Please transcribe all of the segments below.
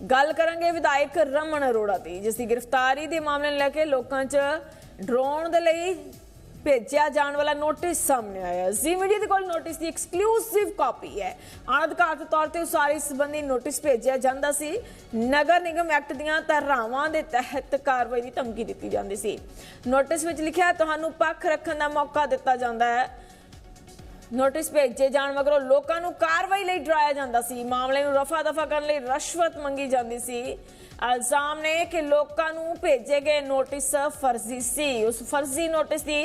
ਗੱਲ ਕਰਾਂਗੇ ਵਿਧਾਇਕ ਰਮਨ ਅਰੋੜਾ ਦੀ, ਜਿਸ ਦੀ ਗ੍ਰਿਫਤਾਰੀ ਦੇ ਮਾਮਲੇ ਨੂੰ ਲੈ ਕੇ ਲੋਕਾਂ 'ਚ ਡਰਾਉਣ ਦੇ ਲਈ ਭੇਜਿਆ ਜਾਣ ਵਾਲਾ ਨੋਟਿਸ ਸਾਹਮਣੇ ਆਇਆ ਜ਼ੀ ਮੀਡੀਆ ਦੇ ਕੋਲ ਨੋਟਿਸ ਦੀ ਐਕਸਕਲੂਸਿਵ ਕਾਪੀ ਹੈ। ਅਣਅਧਿਕਾਰਤ ਤੌਰ ਤੇ ਉਸਾਰੀ ਸੰਬੰਧੀ ਨੋਟਿਸ ਭੇਜਿਆ ਜਾਂਦਾ ਸੀ। ਨਗਰ ਨਿਗਮ ਐਕਟ ਦੀਆਂ ਧਾਰਾਵਾਂ ਦੇ ਤਹਿਤ ਕਾਰਵਾਈ ਦੀ ਧਮਕੀ ਦਿੱਤੀ ਜਾਂਦੀ ਸੀ। ਨੋਟਿਸ ਵਿੱਚ ਲਿਖਿਆ ਤੁਹਾਨੂੰ ਪੱਖ ਰੱਖਣ ਦਾ ਮੌਕਾ ਦਿੱਤਾ ਜਾਂਦਾ ਹੈ। ਨੋਟਿਸ ਭੇਜੇ ਜਾਣ ਮਗਰੋਂ ਲੋਕਾਂ ਨੂੰ ਕਾਰਵਾਈ ਲਈ ਡਰਾਇਆ ਜਾਂਦਾ ਸੀ। ਮਾਮਲੇ ਨੂੰ ਰਫਾ ਦਫਾ ਕਰਨ ਲਈ ਰਸ਼ਵਤ ਮੰਗੀ ਜਾਂਦੀ ਸੀ। ਇਲਜ਼ਾਮ ਨੇ ਕਿ ਲੋਕਾਂ ਨੂੰ ਭੇਜੇ ਗਏ ਨੋਟਿਸ ਫਰਜ਼ੀ ਸੀ। ਉਸ ਫਰਜ਼ੀ ਨੋਟਿਸ ਦੀ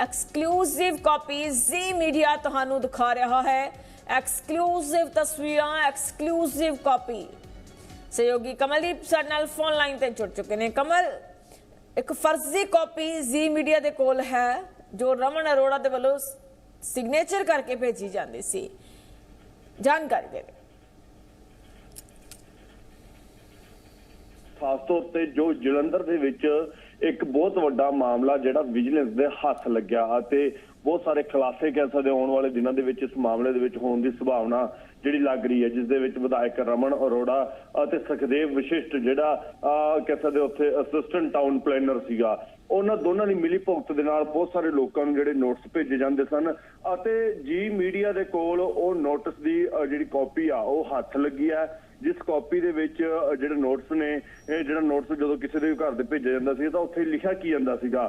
ਐਕਸਕਲੂਸਿਵ ਕਾਪੀ ਜ਼ੀ ਮੀਡੀਆ ਤੁਹਾਨੂੰ ਦਿਖਾ ਰਿਹਾ ਹੈ। ਐਕਸਕਲੂਸਿਵ ਤਸਵੀਰਾਂ ਐਕਸਕਲੂਸਿਵ ਕਾਪੀ ਸਹਿਯੋਗੀ ਕਮਲਦੀਪ ਸਾਡੇ ਨਾਲ ਫੋਨ ਲਾਈਨ ਤੇ ਜੁੜ ਚੁੱਕੇ ਨੇ। ਕਮਲ, ਇੱਕ ਫਰਜ਼ੀ ਕਾਪੀ ਜ਼ੀ ਮੀਡੀਆ ਦੇ ਕੋਲ ਹੈ, ਜੋ ਰਮਨ ਅਰੋੜਾ ਦੇ ਵੱਲੋਂ ਸਿਗਨੇਚਰ ਕਰਕੇ ਭੇਜੀ ਜਾਂਦੀ ਸੀ। ਜਾਣਕਾਰੀ ਦੇ ਖਾਸ ਤੌਰ ਤੇ ਜੋ ਜਲੰਧਰ ਦੇ ਵਿੱਚ ਇੱਕ ਬਹੁਤ ਵੱਡਾ ਮਾਮਲਾ ਜਿਹੜਾ ਵਿਜੀਲੈਂਸ ਦੇ ਹੱਥ ਲੱਗਿਆ ਅਤੇ ਬਹੁਤ ਸਾਰੇ ਖੁਲਾਸੇ ਕਹਿ ਸਕਦੇ ਆਉਣ ਵਾਲੇ ਦਿਨਾਂ ਦੇ ਵਿੱਚ ਇਸ ਮਾਮਲੇ ਦੇ ਵਿੱਚ ਹੋਣ ਦੀ ਸੰਭਾਵਨਾ ਜਿਹੜੀ ਲੱਗ ਰਹੀ ਹੈ ਜਿਸ ਦੇ ਵਿੱਚ ਵਿਧਾਇਕ ਰਮਨ ਅਰੋੜਾ ਅਤੇ ਸੁਖਦੇਵ ਵਿਸ਼ਿਸ਼ਟ ਜਿਹੜਾ ਅਹ, ਕਹਿ ਸਕਦੇ ਉੱਥੇ ਅਸਿਸਟੈਂਟ ਟਾਊਨ ਪਲੈਨਰ ਸੀਗਾ। ਉਹਨਾਂ ਦੋਨਾਂ ਦੀ ਮਿਲੀ ਭੁਗਤ ਦੇ ਨਾਲ ਬਹੁਤ ਸਾਰੇ ਲੋਕਾਂ ਨੂੰ ਜਿਹੜੇ ਨੋਟਿਸ ਭੇਜੇ ਜਾਂਦੇ ਸਨ ਅਤੇ ਜੀ ਮੀਡੀਆ ਦੇ ਕੋਲ ਉਹ ਨੋਟਿਸ ਦੀ ਜਿਹੜੀ ਕਾਪੀ ਆ, ਉਹ ਹੱਥ ਲੱਗੀ ਹੈ। ਜਿਸ ਕਾਪੀ ਦੇ ਵਿੱਚ ਜਿਹੜੇ ਨੋਟਿਸ ਨੇ ਜਿਹੜਾ ਨੋਟਿਸ ਜਦੋਂ ਕਿਸੇ ਦੇ ਘਰ ਦੇ ਭੇਜਿਆ ਜਾਂਦਾ ਸੀ, ਤਾਂ ਉੱਥੇ ਲਿਖਿਆ ਕੀ ਜਾਂਦਾ ਸੀਗਾ?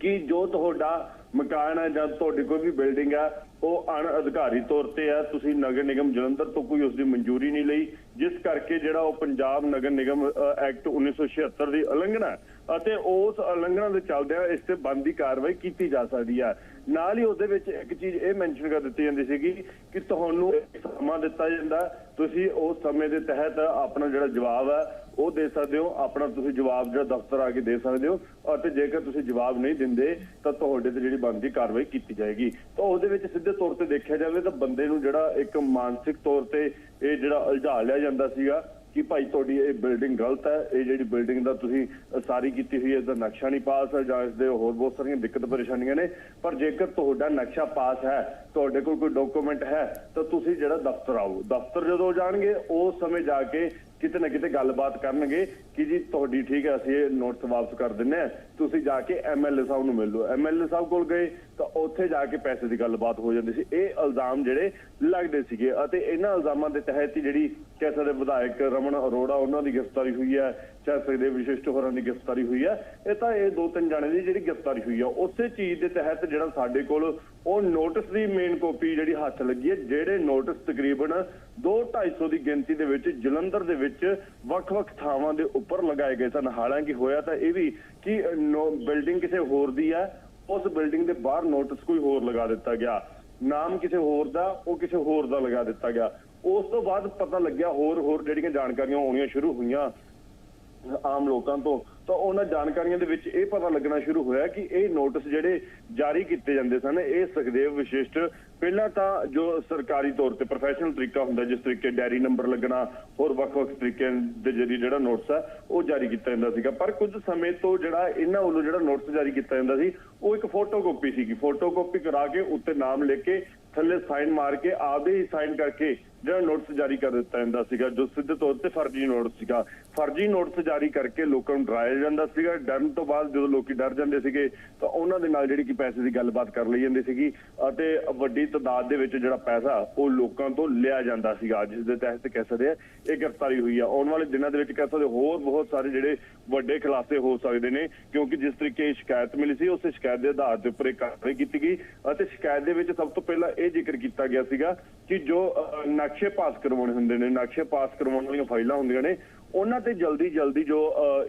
ਕਿ ਜੋ ਤੁਹਾਡਾ ਮਕਾਨ ਹੈ ਜਾਂ ਤੁਹਾਡੀ ਕੋਈ ਵੀ ਬਿਲਡਿੰਗ ਹੈ ਉਹ ਅਣ ਅਧਿਕਾਰੀ ਤੌਰ ਤੇ ਹੈ ਤੁਸੀਂ ਨਗਰ ਨਿਗਮ ਜਲੰਧਰ ਤੋਂ ਕੋਈ ਉਸ ਦੀ ਮਨਜ਼ੂਰੀ ਨਹੀਂ ਲਈ। ਜਿਸ ਕਰਕੇ ਜਿਹੜਾ ਉਹ ਪੰਜਾਬ ਨਗਰ ਨਿਗਮ ਅ, ਐਕਟ 1976 ਦੀ ਉਲੰਘਣਾ ਹੈ ਅਤੇ ਉਸ ਉਲੰਘਣਾ ਦੇ ਚੱਲਦਿਆਂ ਇਸ ਤੇ ਬੰਦੀ ਕਾਰਵਾਈ ਕੀਤੀ ਜਾ ਸਕਦੀ ਹੈ ਨਾਲ ਹੀ ਉਹਦੇ ਵਿੱਚ ਇੱਕ ਚੀਜ਼ ਇਹ ਮੈਂਸ਼ਨ ਕਰ ਦਿੱਤੀ ਜਾਂਦੀ ਸੀਗੀ ਕਿ ਤੁਹਾਨੂੰ ਸਮਾਂ ਦਿੱਤਾ ਜਾਂਦਾ। ਤੁਸੀਂ ਉਸ ਸਮੇਂ ਦੇ ਤਹਿਤ ਆਪਣਾ ਜਿਹੜਾ ਜਵਾਬ ਹੈ ਉਹ ਦੇ ਸਕਦੇ ਹੋ। ਆਪਣਾ ਤੁਸੀਂ ਜਵਾਬ ਜਿਹੜਾ ਦਫ਼ਤਰ ਆ ਕੇ ਦੇ ਸਕਦੇ ਹੋ ਅਤੇ ਜੇਕਰ ਤੁਸੀਂ ਜਵਾਬ ਨਹੀਂ ਦਿੰਦੇ ਤਾਂ ਤੁਹਾਡੇ ਤੇ ਜਿਹੜੀ ਬਣਦੀ ਕਾਰਵਾਈ ਕੀਤੀ ਜਾਏਗੀ। ਤਾਂ ਉਹਦੇ ਵਿੱਚ ਸਿੱਧੇ ਤੌਰ ਤੇ ਦੇਖਿਆ ਜਾਵੇ ਤਾਂ ਬੰਦੇ ਨੂੰ ਜਿਹੜਾ ਇੱਕ ਮਾਨਸਿਕ ਤੌਰ ਤੇ ਇਹ ਜਿਹੜਾ ਉਲਝਾ ਲਿਆ ਜਾਂਦਾ ਸੀਗਾ ਕਿ ਭਾਈ ਤੁਹਾਡੀ ਇਹ ਬਿਲਡਿੰਗ ਗਲਤ ਹੈ, ਇਹ ਜਿਹੜੀ ਬਿਲਡਿੰਗ ਦਾ ਤੁਸੀਂ ਸਾਰੀ ਕੀਤੀ ਹੋਈ ਹੈ, ਇਸ ਦਾ ਨਕਸ਼ਾ ਨਹੀਂ ਪਾਸ ਹੈ ਜਾਂ ਇਸ ਦੇ ਹੋਰ ਬਹੁਤ ਸਾਰੀਆਂ ਦਿੱਕਤ ਪਰੇਸ਼ਾਨੀਆਂ ਨੇ, ਪਰ ਜੇਕਰ ਤੁਹਾਡਾ ਨਕਸ਼ਾ ਪਾਸ ਹੈ, ਤੁਹਾਡੇ ਕੋਲ ਕੋਈ ਡਾਕੂਮੈਂਟ ਹੈ, ਤਾਂ ਤੁਸੀਂ ਜਿਹੜਾ ਦਫ਼ਤਰ ਆਓ। ਦਫ਼ਤਰ ਜਦੋਂ ਜਾਣਗੇ, ਉਸ ਸਮੇਂ ਜਾ ਕੇ ਕਿਤੇ ਨਾ ਕਿਤੇ ਗੱਲਬਾਤ ਕਰਨਗੇ ਕਿ ਜੀ ਤੁਹਾਡੀ ਠੀਕ ਹੈ, ਅਸੀਂ ਇਹ ਨੋਟਸ ਵਾਪਸ ਕਰ ਦਿੰਨੇ ਆ ਤੁਸੀਂ ਜਾ ਕੇ ਐਮਐਲਏ ਸਾਹਿਬ ਨੂੰ ਮਿਲ ਲਓ। ਐਮਐਲਏ ਸਾਹਿਬ ਕੋਲ ਗਏ ਤਾਂ ਉੱਥੇ ਜਾ ਕੇ ਪੈਸੇ ਦੀ ਗੱਲਬਾਤ ਹੋ ਜਾਂਦੀ ਸੀ। ਇਹ ਇਲਜ਼ਾਮ ਜਿਹੜੇ ਲੱਗਦੇ ਸੀਗੇ ਅਤੇ ਇਹਨਾਂ ਇਲਜ਼ਾਮਾਂ ਦੇ ਤਹਿਤ ਹੀ ਜਿਹੜੀ ਕਹਿ ਸਕਦੇ ਵਿਧਾਇਕ ਰਮਨ ਅਰੋੜਾ, ਉਹਨਾਂ ਦੀ ਗ੍ਰਿਫਤਾਰੀ ਹੋਈ ਹੈ। ਚਾਹ ਸਕਦੇ ਵਿਸ਼ਿਸ਼ਟ ਹੋਰਾਂ ਦੀ ਗ੍ਰਿਫਤਾਰੀ ਹੋਈ ਹੈ। ਇਹ ਤਾਂ ਇਹ ਦੋ ਤਿੰਨ ਜਾਣੇ ਦੀ ਜਿਹੜੀ ਗ੍ਰਿਫਤਾਰੀ ਹੋਈ ਹੈ ਉਸੇ ਚੀਜ਼ ਦੇ ਤਹਿਤ ਜਿਹੜਾ ਸਾਡੇ ਕੋਲ ਉਹ ਨੋਟਿਸ ਦੀ ਮੇਨ ਕਾਪੀ ਜਿਹੜੀ ਹੱਥ ਲੱਗੀ ਹੈ, ਜਿਹੜੇ ਨੋਟਿਸ ਤਕਰੀਬਨ 2-250 ਦੀ ਗਿਣਤੀ ਦੇ ਵਿੱਚ ਜਲੰਧਰ ਦੇ ਵਿੱਚ ਵੱਖ-ਵੱਖ ਥਾਵਾਂ ਦੇ ਉੱਪਰ ਲਗਾਏ ਗਏ ਸਨ। ਹਾਲਾਂਕਿ ਹੋਇਆ ਤਾਂ ਇਹ ਵੀ ਕਿ ਬਿਲਡਿੰਗ ਕਿਸੇ ਹੋਰ ਦੀ ਹੈ, ਉਸ ਬਿਲਡਿੰਗ ਦੇ ਬਾਹਰ ਨੋਟਿਸ ਕੋਈ ਹੋਰ ਲਗਾ ਦਿੱਤਾ ਗਿਆ। ਨਾਮ ਕਿਸੇ ਹੋਰ ਦਾ, ਉਹ ਕਿਸੇ ਹੋਰ ਦਾ ਲਗਾ ਦਿੱਤਾ ਗਿਆ। ਉਸ ਤੋਂ ਬਾਅਦ ਪਤਾ ਲੱਗਿਆ ਹੋਰ ਹੋਰ ਜਿਹੜੀਆਂ ਜਾਣਕਾਰੀਆਂ ਆਉਣੀਆਂ ਸ਼ੁਰੂ ਹੋਈਆਂ। ਆਮ ਲੋਕਾਂ ਤੋਂ, ਤਾਂ ਉਹਨਾਂ ਜਾਣਕਾਰੀਆਂ ਦੇ ਵਿੱਚ ਇਹ ਪਤਾ ਲੱਗਣਾ ਸ਼ੁਰੂ ਹੋਇਆ ਕਿ ਇਹ ਨੋਟਿਸ ਜਿਹੜੇ ਜਾਰੀ ਕੀਤੇ ਜਾਂਦੇ ਸਨ, ਇਹ ਸਖਦੇਵ ਵਿਸ਼ਿਸ਼ਟ। ਪਹਿਲਾਂ ਤਾਂ ਜੋ ਸਰਕਾਰੀ ਤੌਰ ਤੇ ਪ੍ਰੋਫੈਸ਼ਨਲ ਤਰੀਕਾ ਹੁੰਦਾ, ਜਿਸ ਤਰੀਕੇ ਡੈਰੀ ਨੰਬਰ ਲੱਗਣਾ, ਹੋਰ ਵੱਖ-ਵੱਖ ਤਰੀਕਿਆਂ ਦੇ ਜਰੀਏ ਜਿਹੜਾ ਨੋਟਿਸ ਹੈ ਉਹ ਜਾਰੀ ਕੀਤਾ ਜਾਂਦਾ ਸੀਗਾ। ਪਰ ਕੁਝ ਸਮੇਂ ਤੋਂ ਜਿਹੜਾ ਇਹਨਾਂ ਵੱਲੋਂ ਜਿਹੜਾ ਨੋਟਿਸ ਜਾਰੀ ਕੀਤਾ ਜਾਂਦਾ ਸੀ, ਉਹ ਇੱਕ ਫੋਟੋਕਾਪੀ ਸੀਗੀ। ਫੋਟੋਕਾਪੀ ਕਰਾ ਕੇ ਉੱਤੇ ਨਾਮ ਲਿਖ ਕੇ ਥੱਲੇ ਸਾਈਨ ਮਾਰ ਕੇ ਆਪਦੇ ਹੀ ਸਾਈਨ ਕਰਕੇ ਜਿਹੜਾ ਨੋਟਿਸ ਜਾਰੀ ਕਰ ਦਿੱਤਾ ਜਾਂਦਾ ਸੀਗਾ, ਜੋ ਸਿੱਧੇ ਤੌਰ ਤੇ ਫਰਜ਼ੀ ਨੋਟਿਸ ਸੀਗਾ। ਫਰਜ਼ੀ ਨੋਟਿਸ ਜਾਰੀ ਕਰਕੇ ਲੋਕਾਂ ਨੂੰ ਡਰਾਇਆ ਜਾਂਦਾ ਸੀਗਾ। ਡਰਨ ਤੋਂ ਬਾਅਦ ਜਦੋਂ ਲੋਕੀ ਡਰ ਜਾਂਦੇ ਸੀਗੇ, ਤਾਂ ਉਹਨਾਂ ਦੇ ਨਾਲ ਜਿਹੜੀ ਕਿ ਪੈਸੇ ਦੀ ਗੱਲਬਾਤ ਕਰ ਲਈ ਜਾਂਦੀ ਸੀਗੀ ਅਤੇ ਵੱਡੀ ਤਦਾਦ ਦੇ ਵਿੱਚ ਜਿਹੜਾ ਪੈਸਾ, ਉਹ ਲੋਕਾਂ ਤੋਂ ਲਿਆ ਜਾਂਦਾ ਸੀਗਾ। ਜਿਸ ਦੇ ਤਹਿਤ ਕਹਿ ਸਕਦੇ ਆ, ਇਹ ਗ੍ਰਿਫਤਾਰੀ ਹੋਈ ਆ। ਆਉਣ ਵਾਲੇ ਦਿਨਾਂ ਦੇ ਵਿੱਚ ਕਹਿ ਸਕਦੇ ਹੋਰ ਬਹੁਤ ਸਾਰੇ ਜਿਹੜੇ ਵੱਡੇ ਖੁਲਾਸੇ ਹੋ ਸਕਦੇ ਨੇ, ਕਿਉਂਕਿ ਜਿਸ ਤਰੀਕੇ ਸ਼ਿਕਾਇਤ ਮਿਲੀ ਸੀ, ਉਸ ਸ਼ਿਕਾਇਤ ਦੇ ਆਧਾਰ ਦੇ ਉੱਪਰ ਇਹ ਕਾਰਵਾਈ ਕੀਤੀ ਗਈ ਅਤੇ ਸ਼ਿਕਾਇਤ ਦੇ ਵਿੱਚ ਸਭ ਤੋਂ ਪਹਿਲਾਂ ਇਹ ਜ਼ਿਕਰ ਕੀਤਾ ਗਿਆ ਸੀਗਾ ਕਿ ਜੋ ਅਹ, ਨਕਸ਼ੇ ਪਾਸ ਕਰਵਾਉਣੇ ਹੁੰਦੇ ਨੇ ਨਕਸ਼ੇ ਪਾਸ ਕਰਵਾਉਣ ਵਾਲੀਆਂ ਫਾਈਲਾਂ ਹੁੰਦੀਆਂ ਨੇ ਉਹਨਾਂ ਤੇ ਜਲਦੀ ਜਲਦੀ ਜੋ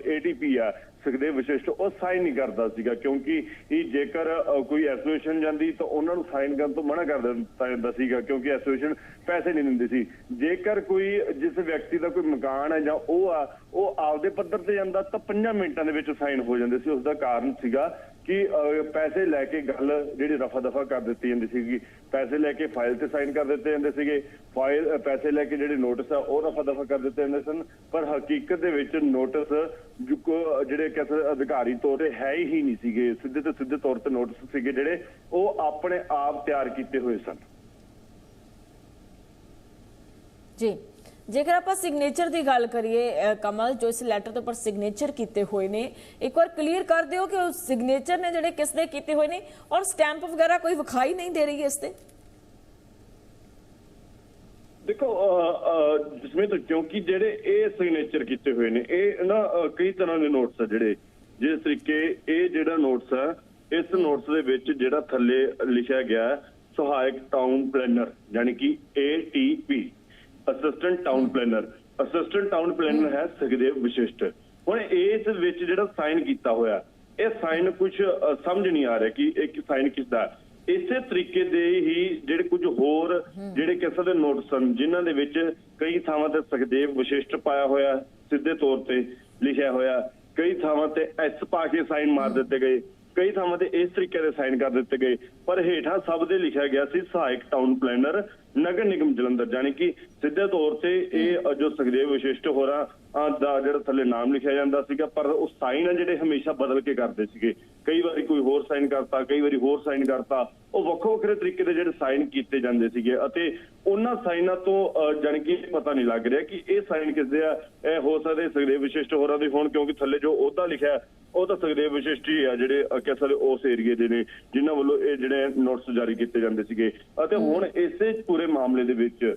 ਏਟੀਪੀ ਆ ਸੁਖਦੇਵ ਵਿਸ਼ਿਸ਼ਟ ਉਹ ਸਾਈਨ ਨਹੀਂ ਕਰਦਾ ਸੀਗਾ ਕਿਉਂਕਿ ਇਹ ਜੇਕਰ ਕੋਈ ਐਸੋਸੀਏਸ਼ਨ ਜਾਂਦੀ ਤਾਂ ਉਹਨਾਂ ਨੂੰ ਸਾਈਨ ਕਰਨ ਤੋਂ ਮਨਾ ਕਰ ਦਿੱਤਾ ਜਾਂਦਾ ਸੀਗਾ ਕਿਉਂਕਿ ਐਸੋਸੀਏਸ਼ਨ ਪੈਸੇ ਨਹੀਂ ਦਿੰਦੀ ਸੀ। ਜੇਕਰ ਕੋਈ ਜਿਸ ਵਿਅਕਤੀ ਦਾ ਕੋਈ ਮਕਾਨ ਹੈ ਜਾਂ ਉਹ ਆ ਉਹ ਆਪਦੇ ਪੱਧਰ ਤੇ ਜਾਂਦਾ ਤਾਂ 5 ਮਿੰਟਾਂ ਦੇ ਵਿੱਚ ਸਾਈਨ ਹੋ ਜਾਂਦੇ ਸੀ ਉਸ ਦਾ ਕਾਰਨ ਸੀਗਾ ਕਿ ਪੈਸੇ ਲੈ ਕੇ ਗੱਲ ਜਿਹੜੀ ਰਫਾ ਦਫਾ ਕਰ ਦਿੱਤੀ ਜਾਂਦੀ ਸੀਗੀ। ਪੈਸੇ ਲੈ ਕੇ ਫਾਈਲ ਤੇ ਸਾਈਨ ਕਰ ਦਿੱਤੇ ਜਾਂਦੇ ਸੀਗੇ। ਫਾਈਲ ਪੈਸੇ ਲੈ ਕੇ ਜਿਹੜੇ ਨੋਟਿਸ ਆ, ਉਹ ਰਫਾ ਦਫਾ ਕਰ ਦਿੱਤੇ ਜਾਂਦੇ ਸਨ। ਪਰ ਹਕੀਕਤ ਦੇ ਵਿੱਚ ਨੋਟਿਸ ਜੋ ਕੋ- ਜਿਹੜੇ ਕਿਸੇ ਅਧਿਕਾਰੀ ਤੌਰ ਤੇ ਹੈ ਹੀ ਨਹੀਂ ਸੀਗੇ। ਸਿੱਧੇ ਤੇ ਸਿੱਧੇ ਤੌਰ ਤੇ ਨੋਟਿਸ ਸੀਗੇ ਜਿਹੜੇ, ਉਹ ਆਪਣੇ ਆਪ ਤਿਆਰ ਕੀਤੇ ਹੋਏ ਸਨ। ਜੀ। ਜੇਕਰ ਆਪਾਂ ਸਿਗਨੇਚਰ ਦੀ ਗੱਲ ਕਰੀਏ ਅ, ਕਮਲ ਜੋ ਇਸ ਲੈਟਰ ਦੇ ਉੱਪਰ ਸਿਗਨੇਚਰ ਕੀਤੇ ਹੋਏ ਨੇ ਇੱਕ ਵਾਰ ਕਲੀਅਰ ਕਰ ਦਿਓ ਕਿ ਉਹ ਸਿਗਨੇਚਰ ਨੇ ਜਿਹੜੇ ਕਿਸ ਦੇ ਕੀਤੇ ਹੋਏ ਨੇ ਔਰ ਸਟੈਂਪ ਵਗੈਰਾ ਕੋਈ ਵਿਖਾਈ ਨਹੀਂ ਦੇ ਰਹੀ ਇਸ ਤੇ? ਦੇਖੋ ਜਿਸਮੇ ਕਿਉਂਕਿ ਜਿਹੜੇ ਇਹ ਸਿਗਨੇਚਰ ਕੀਤੇ ਹੋਏ ਨੇ ਇਹ ਨਾ ਕਈ ਤਰ੍ਹਾਂ ਦੇ ਨੋਟਸ ਆ ਜਿਹੜੇ ਜਿਸ ਤਰੀਕੇ ਇਹ ਜਿਹੜਾ ਨੋਟਸ ਆ ਇਸ ਨੋਟਸ ਦੇ ਵਿੱਚ ਜਿਹੜਾ ਥੱਲੇ ਲਿਖਿਆ ਗਿਆ ਸਹਾਇਕ ਟਾਊਨ ਪਲੈਨਰ ਯਾਨੀ ਕਿ ATP assistant town planner assistant town planner ਹੈ ਸੁਖਦੇਵ ਵਿਸ਼ਿਸ਼ਟ। ਹੁਣ ਇਸ ਵਿੱਚ ਜਿਹੜਾ ਸਾਈਨ ਕੀਤਾ ਹੋਇਆ ਇਹ ਸਾਈਨ ਕੁਝ ਸਮਝ ਨਹੀਂ ਆ ਰਿਹਾ ਕਿ ਇਹ ਸਾਈਨ ਕਿਸ ਦਾ। ਇਸੇ ਤਰੀਕੇ ਦੇ ਹੀ ਜਿਹੜੇ ਕੁਝ ਹੋਰ ਜਿਹੜੇ ਕਿਸੇ ਦੇ ਨੋਟਿਸ ਹਨ ਜਿਨ੍ਹਾਂ ਦੇ ਵਿੱਚ ਕਈ ਥਾਵਾਂ ਤੇ ਸੁਖਦੇਵ ਵਿਸ਼ਿਸ਼ਟ ਪਾਇਆ ਹੋਇਆ ਸਿੱਧੇ ਤੌਰ ਤੇ ਲਿਖਿਆ ਹੋਇਆ ਕਈ ਥਾਵਾਂ ਤੇ ਐਸ ਪਾ ਕੇ ਸਾਈਨ ਮਾਰ ਦਿੱਤੇ ਗਏ। ਕਈ ਥਾਵਾਂ ਤੇ ਇਸ ਤਰੀਕੇ ਦੇ ਸਾਈਨ ਕਰ ਦਿੱਤੇ ਗਏ। ਪਰ ਹੇਠਾਂ ਸਭ ਦੇ ਲਿਖਿਆ ਗਿਆ ਸੀ ਸਹਾਇਕ ਟਾਊਨ ਪਲੈਨਰ ਨਗਰ ਨਿਗਮ ਜਲੰਧਰ। ਯਾਨੀ ਕਿ ਸਿੱਧੇ ਤੌਰ ਤੇ ਇਹ ਜੋ ਸੁਖਦੇਵ ਵਿਸ਼ਿਸ਼ਟ ਹੋਰਾਂ ਦਾ ਜਿਹੜਾ ਥੱਲੇ ਨਾਮ ਲਿਖਿਆ ਜਾਂਦਾ ਸੀਗਾ ਪਰ ਉਹ ਸਾਈਨ ਆ ਜਿਹੜੇ ਹਮੇਸ਼ਾ ਬਦਲ ਕੇ ਕਰਦੇ ਸੀਗੇ। ਕਈ ਵਾਰੀ ਕੋਈ ਹੋਰ ਸਾਈਨ ਕਰਤਾ ਕਈ ਵਾਰੀ ਹੋਰ ਸਾਈਨ ਕਰਤਾ। ਉਹ ਵੱਖੋ ਵੱਖਰੇ ਤਰੀਕੇ ਦੇ ਜਿਹੜੇ ਸਾਈਨ ਕੀਤੇ ਜਾਂਦੇ ਸੀਗੇ ਅਤੇ ਉਹਨਾਂ ਸਾਈਨਾਂ ਤੋਂ ਜਾਣੀ ਕਿ ਪਤਾ ਨਹੀਂ ਲੱਗ ਰਿਹਾ ਕਿ ਇਹ ਸਾਈਨ ਕਿਸ ਦੇ ਆ ਇਹ ਹੋ ਸਕਦੇ ਸੁਖਦੇਵ ਵਿਸ਼ਿਸ਼ਟ ਹੋਰਾਂ ਦੇ ਹੋਣ ਕਿਉਂਕਿ ਥੱਲੇ ਜੋ ਉਹਦਾ ਲਿਖਿਆ ਉਹ ਤਾਂ ਸੁਖਦੇਵ ਵਿਸ਼ਿਸ਼ਟ ਹੀ ਆ ਜਿਹੜੇ ਕਹਿ ਸਕਦੇ ਉਸ ਏਰੀਏ ਦੇ ਨੇ ਜਿਨ੍ਹਾਂ ਵੱਲੋਂ ਇਹ ਜਿਹੜੇ ਨੋਟਿਸ ਜਾਰੀ ਕੀਤੇ ਜਾਂਦੇ ਸੀਗੇ। ਅਤੇ ਹੁਣ ਇਸੇ ਪੂਰੇ ਮਾਮਲੇ ਦੇ ਵਿੱਚ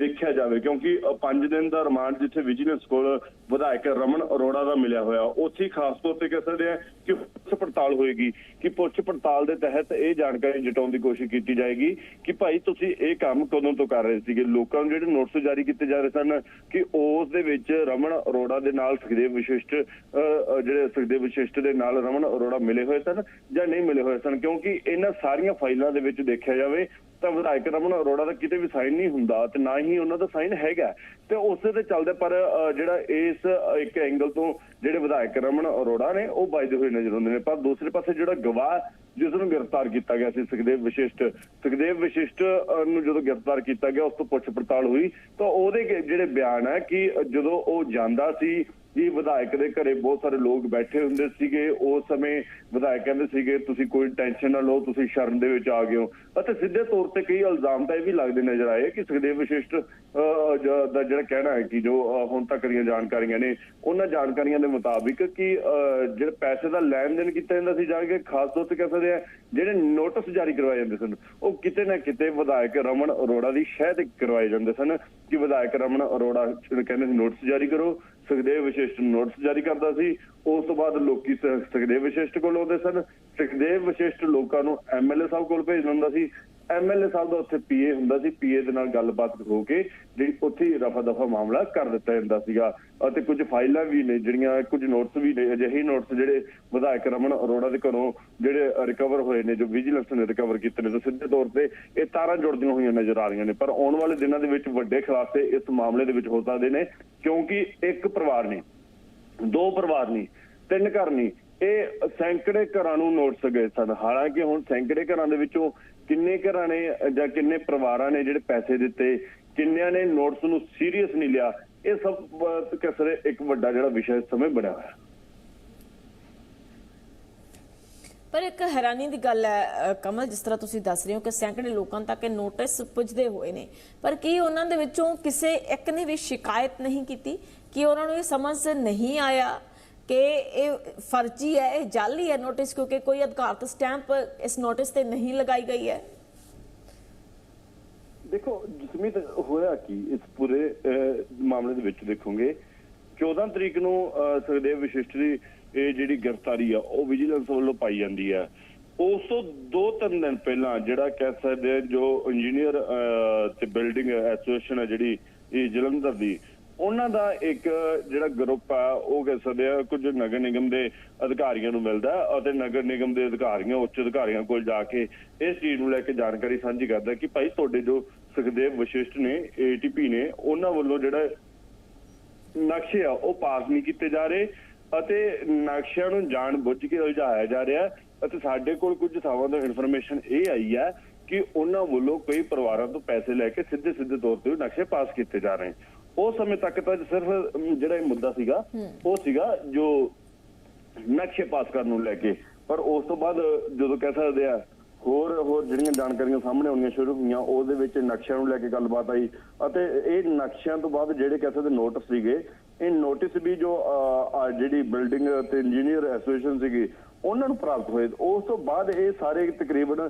ਦੇਖਿਆ ਜਾਵੇ ਕਿਉਂਕਿ 5 ਦਿਨ ਦਾ ਰਿਮਾਂਡ ਜਿੱਥੇ ਵਿਜੀਲੈਂਸ ਕੋਲ ਵਿਧਾਇਕ ਰਮਨ ਅਰੋੜਾ ਦਾ ਮਿਲਿਆ ਹੋਇਆ ਉੱਥੇ ਖਾਸ ਤੌਰ ਤੇ ਕਹਿ ਸਕਦੇ ਆ ਕਿ ਪੁੱਛ ਪੜਤਾਲ ਹੋਏਗੀ ਕਿ ਪੁੱਛ ਪੜਤਾਲ ਦੇ ਤਹਿਤ ਇਹ ਜਾਣਕਾਰੀ ਜਟਾਉਣ ਦੀ ਕੋਸ਼ਿਸ਼ ਕੀਤੀ ਜਾਏਗੀ ਕਿ ਭਾਈ ਤੁਸੀਂ ਇਹ ਕੰਮ ਕਦੋਂ ਤੋਂ ਕਰ ਰਹੇ ਸੀਗੇ? ਲੋਕਾਂ ਨੂੰ ਜਿਹੜੇ ਨੋਟਿਸ ਜਾਰੀ ਕੀਤੇ ਜਾ ਰਹੇ ਸਨ ਕਿ ਉਸ ਦੇ ਵਿੱਚ ਰਮਨ ਅਰੋੜਾ ਦੇ ਨਾਲ ਸੁਖਦੇਵ ਵਿਸ਼ਿਸ਼ਟ ਅ, ਜਿਹੜੇ ਸੁਖਦੇਵ ਵਿਸ਼ਿਸ਼ਟ ਦੇ ਨਾਲ ਰਮਨ ਅਰੋੜਾ ਮਿਲੇ ਹੋਏ ਸਨ ਜਾਂ ਨਹੀਂ ਮਿਲੇ ਹੋਏ ਸਨ? ਕਿਉਂਕਿ ਇਹਨਾਂ ਸਾਰੀਆਂ ਫਾਈਲਾਂ ਦੇ ਵਿੱਚ ਦੇਖਿਆ ਜਾਵੇ ਤਾਂ ਵਿਧਾਇਕ ਰਮਨ ਅਰੋੜਾ ਦਾ ਕਿਤੇ ਵੀ ਸਾਈਨ ਨਹੀਂ ਹੁੰਦਾ ਤੇ ਨਾ ਹੀ ਉਹਨਾਂ ਦਾ ਸਾਈਨ ਹੈਗਾ। ਤੇ ਉਸੇ ਤੇ ਚੱਲਦੇ ਪਰ ਜਿਹੜਾ ਇਸ ਇੱਕ ਐਂਗਲ ਤੋਂ ਜਿਹੜੇ ਵਿਧਾਇਕ ਰਮਨ ਅਰੋੜਾ ਨੇ, ਉਹ ਵੱਜਦੇ ਹੋਏ ਨਜ਼ਰ ਆਉਂਦੇ ਨੇ। ਪਰ ਦੂਸਰੇ ਪਾਸੇ ਜਿਹੜਾ ਗਵਾਹ, ਜਿਸ ਨੂੰ ਗ੍ਰਿਫਤਾਰ ਕੀਤਾ ਗਿਆ ਸੀ, ਸੁਖਦੇਵ ਵਿਸ਼ਿਸ਼ਟ ਸੁਖਦੇਵ ਵਿਸ਼ਿਸ਼ਟ ਨੂੰ ਜਦੋਂ ਗ੍ਰਿਫਤਾਰ ਕੀਤਾ ਗਿਆ, ਉਸ ਤੋਂ ਪੁੱਛ ਪੜਤਾਲ ਹੋਈ, ਤਾਂ ਉਹਦੇ ਜਿਹੜੇ ਬਿਆਨ ਹੈ ਕਿ ਜਦੋਂ ਉਹ ਜਾਂਦਾ ਸੀ ਜੀ, ਵਿਧਾਇਕ ਦੇ ਘਰੇ ਬਹੁਤ ਸਾਰੇ ਲੋਕ ਬੈਠੇ ਹੁੰਦੇ ਸੀਗੇ। ਉਸ ਸਮੇਂ ਵਿਧਾਇਕ ਕਹਿੰਦੇ ਸੀਗੇ, ਤੁਸੀਂ ਕੋਈ ਟੈਨਸ਼ਨ ਨਾ ਲਓ, ਤੁਸੀਂ ਸ਼ਰਮ ਦੇ ਵਿੱਚ ਆ ਗਏ ਹੋ। ਅਤੇ ਸਿੱਧੇ ਤੌਰ ਤੇ ਕਈ ਇਲਜ਼ਾਮ ਤਾਂ ਇਹ ਵੀ ਲੱਗਦੇ ਨਜ਼ਰ ਆਏ ਕਿ ਸੁਖਦੇਵ ਵਿਸ਼ਿਸ਼ਟ ਦਾ ਜਿਹੜਾ ਕਹਿਣਾ ਹੈ ਕਿ ਜੋ ਹੁਣ ਤੱਕ ਦੀਆਂ ਜਾਣਕਾਰੀਆਂ ਨੇ ਉਹਨਾਂ ਜਾਣਕਾਰੀਆਂ ਦੇ ਮੁਤਾਬਿਕ ਕਿ ਅਹ, ਜਿਹੜੇ ਪੈਸੇ ਦਾ ਲੈਣ ਦੇਣ ਕੀਤਾ ਜਾਂਦਾ ਸੀ ਜਾ ਕੇ ਖਾਸ ਤੌਰ ਤੇ ਕਹਿ ਸਕਦੇ ਆ ਜਿਹੜੇ ਨੋਟਿਸ ਜਾਰੀ ਕਰਵਾਏ ਜਾਂਦੇ ਸਨ ਉਹ ਕਿਤੇ ਨਾ ਕਿਤੇ ਵਿਧਾਇਕ ਰਮਨ ਅਰੋੜਾ ਦੀ ਸ਼ਹਿ ਤੇ ਕਰਵਾਏ ਜਾਂਦੇ ਸਨ ਕਿ ਵਿਧਾਇਕ ਰਮਨ ਅਰੋੜਾ ਕਹਿੰਦੇ ਸੀ ਨੋਟਿਸ ਜਾਰੀ ਕਰੋ ਸੁਖਦੇਵ ਵਿਸ਼ਿਸ਼ਟ ਨੋਟਿਸ ਜਾਰੀ ਕਰਦਾ ਸੀ ਉਸ ਤੋਂ ਬਾਅਦ ਲੋਕੀ ਸੁਖਦੇਵ ਵਿਸ਼ਿਸ਼ਟ ਕੋਲ ਆਉਂਦੇ ਸਨ ਸੁਖਦੇਵ ਵਿਸ਼ਿਸ਼ਟ ਲੋਕਾਂ ਨੂੰ ਐਮਐਲਏ ਸਾਹਿਬ ਕੋਲ ਭੇਜਣਾ ਹੁੰਦਾ ਸੀ ਐਮਐਲਏ ਸਾਹਿਬ ਦਾ ਉੱਥੇ ਪੀਏ ਹੁੰਦਾ ਸੀ, ਪੀਏ ਦੇ ਨਾਲ ਗੱਲਬਾਤ ਹੋ ਕੇ ਜਿਹੜੀ ਉੱਥੇ ਰਫਾ ਦਫਾ ਮਾਮਲਾ ਕਰ ਦਿੱਤਾ ਜਾਂਦਾ ਸੀਗਾ। ਅਤੇ ਕੁਝ ਫਾਈਲਾਂ ਵੀ ਨੇ ਜਿਹੜੀਆਂ, ਕੁਝ ਨੋਟਸ ਵੀ ਨੇ, ਅਜਿਹੇ ਨੋਟਸ ਜਿਹੜੇ ਵਿਧਾਇਕ ਰਮਨ ਅਰੋੜਾ ਦੇ ਘਰੋਂ ਜਿਹੜੇ ਰਿਕਵਰ ਹੋਏ ਨੇ, ਜੋ ਵਿਜੀਲੈਂਸ ਨੇ ਰਿਕਵਰ ਕੀਤੇ ਨੇ, ਤਾਂ ਸਿੱਧੇ ਤੌਰ ਤੇ ਇਹ ਤਾਰਾਂ ਜੁੜਦੀਆਂ ਹੋਈਆਂ ਨਜ਼ਰ ਆ ਰਹੀਆਂ ਨੇ। ਪਰ ਆਉਣ ਵਾਲੇ ਦਿਨਾਂ ਦੇ ਵਿੱਚ ਵੱਡੇ ਖੁਲਾਸੇ ਇਸ ਮਾਮਲੇ ਦੇ ਵਿੱਚ ਹੋ ਸਕਦੇ ਨੇ, ਕਿਉਂਕਿ ਇੱਕ ਪਰਿਵਾਰ ਨੇ ਦੋ ਪਰਿਵਾਰ ਨਹੀਂ, ਤਿੰਨ ਘਰ ਨਹੀਂ, ਇਹ ਸੈਂਕੜੇ ਘਰਾਂ ਨੂੰ ਨੋਟਿਸ ਗਏ ਸਨ। ਹਾਲਾਂਕਿ ਹੁਣ ਸੈਂਕੜੇ ਘਰਾਂ ਦੇ ਵਿੱਚੋਂ ਕਿੰਨੇ ਘਰਾਂ ਨੇ ਜਾਂ ਕਿੰਨੇ ਪਰਿਵਾਰਾਂ ਨੇ ਜਿਹੜੇ ਪੈਸੇ ਦਿੱਤੇ, ਕਿੰਨਿਆਂ ਨੇ ਨੋਟਿਸ ਨੂੰ ਸੀਰੀਅਸ ਨਹੀਂ ਲਿਆ, ਇਹ ਸਭ ਕਿਸਰੇ ਇੱਕ ਵੱਡਾ ਜਿਹੜਾ ਵਿਸ਼ਾ ਇਸ ਸਮੇਂ ਬਣਿਆ ਹੋਇਆ। ਪਰ ਇੱਕ ਹੈਰਾਨੀ ਦੀ ਗੱਲ ਹੈ ਕਮਲ, ਜਿਸ ਤਰ੍ਹਾਂ ਤੁਸੀਂ ਦੱਸ ਰਹੇ ਹੋ ਕਿ ਸੈਂਕੜੇ ਲੋਕਾਂ ਤੱਕ ਇਹ ਨੋਟਿਸ ਪੁੱਜਦੇ ਹੋਏ ਨੇ। ਪਰ ਕੀ ਉਹਨਾਂ ਦੇ ਵਿੱਚੋਂ ਕਿਸੇ ਇੱਕ ਨੇ ਵੀ ਸ਼ਿਕਾਇਤ ਨਹੀਂ ਕੀਤੀ? ਕਿ ਉਹਨਾਂ ਨੂੰ ਇਹ ਸਮਝ ਨਹੀਂ ਆਇਆ? ਕਿ ਇਹ ਫਰਜ਼ੀ ਹੈ ਇਹ ਜਾਲੀ ਹੈ ਨੋਟਿਸ ਕਿਉਂਕਿ ਕੋਈ ਅਧਿਕਾਰਤ ਸਟੈਂਪ ਇਸ ਨੋਟਿਸ ਤੇ ਨਹੀਂ ਲਗਾਈ ਗਈ ਹੈ। ਦੇਖੋ ਜਸਮੀਤ ਹੋਇਆ ਕੀ? ਇਸ ਪੂਰੇ ਮਾਮਲੇ ਦੇ ਵਿੱਚ ਦੇਖੋਗੇ 14 ਤਰੀਕ ਨੂੰ ਅਹ, ਵਿਸ਼ਿਸ਼ਟ ਦੀ ਇਹ ਜਿਹੜੀ ਗ੍ਰਿਫਤਾਰੀ ਆ ਉਹ ਵਿਜੀਲੈਂਸ ਵੱਲੋਂ ਪਾਈ ਜਾਂਦੀ ਆ। ਉਸ ਤੋਂ ਦੋ ਤਿੰਨ ਦਿਨ ਪਹਿਲਾਂ ਜਿਹੜਾ ਕਹਿ ਸਕਦੇ ਜੋ ਇੰਜੀਨੀਅਰ ਤੇ ਬਿਲਡਿੰਗ ਐਸੋਸੀਏਸ਼ਨ ਆ ਜਿਹੜੀ ਇਹ ਜਲੰਧਰ ਦੀ ਉਹਨਾਂ ਦਾ ਇੱਕ ਜਿਹੜਾ ਗਰੁੱਪ ਆ, ਉਹ ਕਹਿ ਸਕਦੇ ਆ, ਕੁਝ ਨਗਰ ਨਿਗਮ ਦੇ ਅਧਿਕਾਰੀਆਂ ਨੂੰ ਮਿਲਦਾ ਅਤੇ ਨਗਰ ਨਿਗਮ ਦੇ ਅਧਿਕਾਰੀਆਂ, ਉੱਚ ਅਧਿਕਾਰੀਆਂ ਕੋਲ ਜਾ ਕੇ ਇਸ ਚੀਜ਼ ਨੂੰ ਲੈ ਕੇ ਜਾਣਕਾਰੀ ਸਾਂਝੀ ਕਰਦਾ ਕਿ ਭਾਈ ਤੁਹਾਡੇ ਜੋ ਸੁਖਦੇਵ ਵਿਸ਼ਿਸ਼ਟ ਨੇ ਏਟੀਪੀ ਨੇ, ਉਹਨਾਂ ਵੱਲੋਂ ਜਿਹੜਾ ਨਕਸ਼ੇ ਆ, ਉਹ ਪਾਸ ਨਹੀਂ ਕੀਤੇ ਜਾ ਰਹੇ ਅਤੇ ਨਕਸ਼ਿਆਂ ਨੂੰ ਜਾਣ ਬੁੱਝ ਕੇ ਉਲਝਾਇਆ ਜਾ ਰਿਹਾ ਅਤੇ ਸਾਡੇ ਕੋਲ ਕੁਝ ਥਾਵਾਂ ਤੋਂ ਇਨਫੋਰਮੇਸ਼ਨ ਇਹ ਆਈ ਹੈ ਕਿ ਉਹਨਾਂ ਵੱਲੋਂ ਕਈ ਪਰਿਵਾਰਾਂ ਤੋਂ ਪੈਸੇ ਲੈ ਕੇ ਸਿੱਧੇ ਸਿੱਧੇ ਤੌਰ ਤੇ ਉਹ ਨਕਸ਼ੇ ਪਾਸ ਕੀਤੇ ਜਾ ਰਹੇ ਉਸ ਸਮੇਂ ਤੱਕ ਤਾਂ ਸਿਰਫ ਜਿਹੜਾ ਇਹ ਮੁੱਦਾ ਸੀਗਾ ਉਹ ਸੀਗਾ ਜੋ ਨਕਸ਼ੇ ਪਾਸ ਕਰਨ ਨੂੰ ਲੈ ਕੇ। ਪਰ ਉਸ ਤੋਂ ਬਾਅਦ ਜਦੋਂ ਕਹਿ ਸਕਦੇ ਆ ਹੋਰ ਹੋਰ ਜਿਹੜੀਆਂ ਜਾਣਕਾਰੀਆਂ ਸਾਹਮਣੇ ਆਉਣੀਆਂ ਸ਼ੁਰੂ ਹੋਈਆਂ ਉਹਦੇ ਵਿੱਚ ਨਕਸ਼ਿਆਂ ਨੂੰ ਲੈ ਕੇ ਗੱਲਬਾਤ ਆਈ। ਅਤੇ ਇਹ ਨਕਸ਼ਿਆਂ ਤੋਂ ਬਾਅਦ ਜਿਹੜੇ ਕਿਸੇ ਦੇ ਨੋਟਿਸ ਸੀਗੇ ਇਹ ਨੋਟਿਸ ਵੀ ਜੋ ਜਿਹੜੀ ਬਿਲਡਿੰਗ ਤੇ ਇੰਜੀਨੀਅਰ ਐਸੋਸੀਏਸ਼ਨ ਸੀਗੀ ਉਹਨਾਂ ਨੂੰ ਪ੍ਰਾਪਤ ਹੋਏ। ਉਸ ਤੋਂ ਬਾਅਦ ਇਹ ਸਾਰੇ ਤਕਰੀਬਨ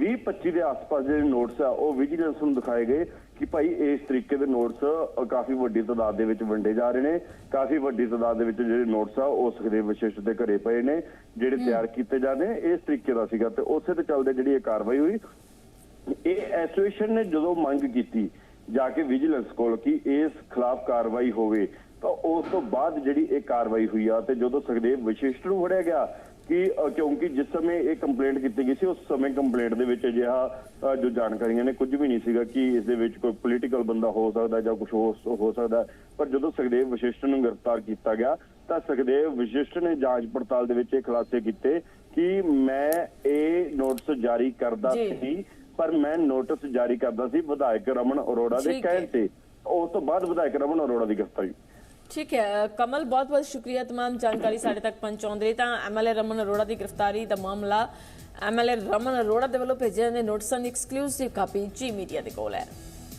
20-25 ਦੇ ਆਸ-ਪਾਸ ਜਿਹੜੇ ਨੋਟਸ ਆ ਉਹ ਵਿਜੀਲੈਂਸ ਨੂੰ ਦਿਖਾਏ ਗਏ। ਕਿ ਭਾਈ ਇਸ ਤਰੀਕੇ ਦੇ ਨੋਟਸ ਕਾਫੀ ਵੱਡੀ ਤਾਦਾਦ ਦੇ ਵਿੱਚ ਵੰਡੇ ਜਾ ਰਹੇ ਨੇ। ਕਾਫੀ ਵੱਡੀ ਤਾਦਾਦ ਦੇ ਵਿੱਚ ਜਿਹੜੇ ਨੋਟਸ ਆ ਉਹ ਸੁਖਦੇਵ ਵਿਸ਼ੇਸ਼ ਦੇ ਘਰੇ ਪਏ ਨੇ ਜਿਹੜੇ ਤਿਆਰ ਕੀਤੇ ਜਾਂਦੇ ਇਸ ਤਰੀਕੇ ਦਾ ਸੀਗਾ ਤੇ ਉਸੇ ਤੇ ਚੱਲਦੇ ਜਿਹੜੀ ਇਹ ਕਾਰਵਾਈ ਹੋਈ ਇਹ ਐਸੋਸੀਏਸ਼ਨ ਨੇ ਜਦੋਂ ਮੰਗ ਕੀਤੀ ਜਾ ਕੇ ਵਿਜੀਲੈਂਸ ਕੋਲ ਕਿ ਇਸ ਖਿਲਾਫ ਕਾਰਵਾਈ ਹੋਵੇ ਤਾਂ ਉਸ ਤੋਂ ਬਾਅਦ ਜਿਹੜੀ ਇਹ ਕਾਰਵਾਈ ਹੋਈ ਆ ਤੇ ਜਦੋਂ ਸੁਖਦੇਵ ਵਿਸ਼ਿਸ਼ਟ ਨੂੰ ਫੜਿਆ ਗਿਆ ਕਿ ਕਿਉਂਕਿ ਜਿਸ ਸਮੇਂ ਇਹ ਕੰਪਲੇਂਟ ਕੀਤੀ ਗਈ ਸੀ ਉਸ ਸਮੇਂ ਕੰਪਲੇਂਟ ਦੇ ਵਿੱਚ ਅਜਿਹਾ ਜੋ ਜਾਣਕਾਰੀਆਂ ਨੇ ਕੁਝ ਵੀ ਨਹੀਂ ਸੀਗਾ ਕਿ ਇਸ ਦੇ ਵਿੱਚ ਕੋਈ ਪੋਲੀਟੀਕਲ ਬੰਦਾ ਹੋ ਸਕਦਾ ਜਾਂ ਕੁਝ ਹੋ ਸਕਦਾ ਪਰ ਜਦੋਂ ਸੁਖਦੇਵ ਵਿਸ਼ਿਸ਼ਟ ਨੂੰ ਗ੍ਰਿਫਤਾਰ ਕੀਤਾ ਗਿਆ ਤਾਂ ਸੁਖਦੇਵ ਵਿਸ਼ਿਸ਼ਟ ਨੇ ਜਾਂਚ ਪੜਤਾਲ ਦੇ ਵਿੱਚ ਇਹ ਖੁਲਾਸੇ ਕੀਤੇ ਕਿ ਮੈਂ ਇਹ ਨੋਟਿਸ ਜਾਰੀ ਕਰਦਾ। ਸੀ ਪਰ ਮੈਂ ਨੋਟਿਸ ਜਾਰੀ ਕਰਦਾ ਸੀ ਵਿਧਾਇਕ ਰਮਨ ਅਰੋੜਾ ਦੇ। ਕਹਿਣ ਤੇ ਉਸ ਤੋਂ ਬਾਅਦ ਵਿਧਾਇਕ ਰਮਨ ਅਰੋੜਾ ਦੀ ਗ੍ਰਿਫਤਾਰੀ ਠੀਕ ਹੈ ਕਮਲ ਬਹੁਤ ਬਹੁਤ ਸ਼ੁਕਰੀਆ तमाम ਜਾਣਕਾਰੀ ਸਾਡੇ ਤੱਕ ਪਹੁੰਚਾਉਣ ਦੇ ਲਈ ਤਾਂ ਐਮਐਲਏ ਰਮਨ ਅਰੋੜਾ ਦੀ ਗ੍ਰਿਫਤਾਰੀ ਦਾ ਮਾਮਲਾ ਐਮਐਲਏ ਰਮਨ ਅਰੋੜਾ ਦੇ ਵੱਲੋਂ ਭੇਜੇ ਜਾਂਦੇ ਨੋਟਿਸਾਂ ਦੀ ਐਕਸਕਲੂਸਿਵ ਕਾਪੀ ਜੀ ਮੀਡੀਆ ਦੇ ਕੋਲ ਹੈ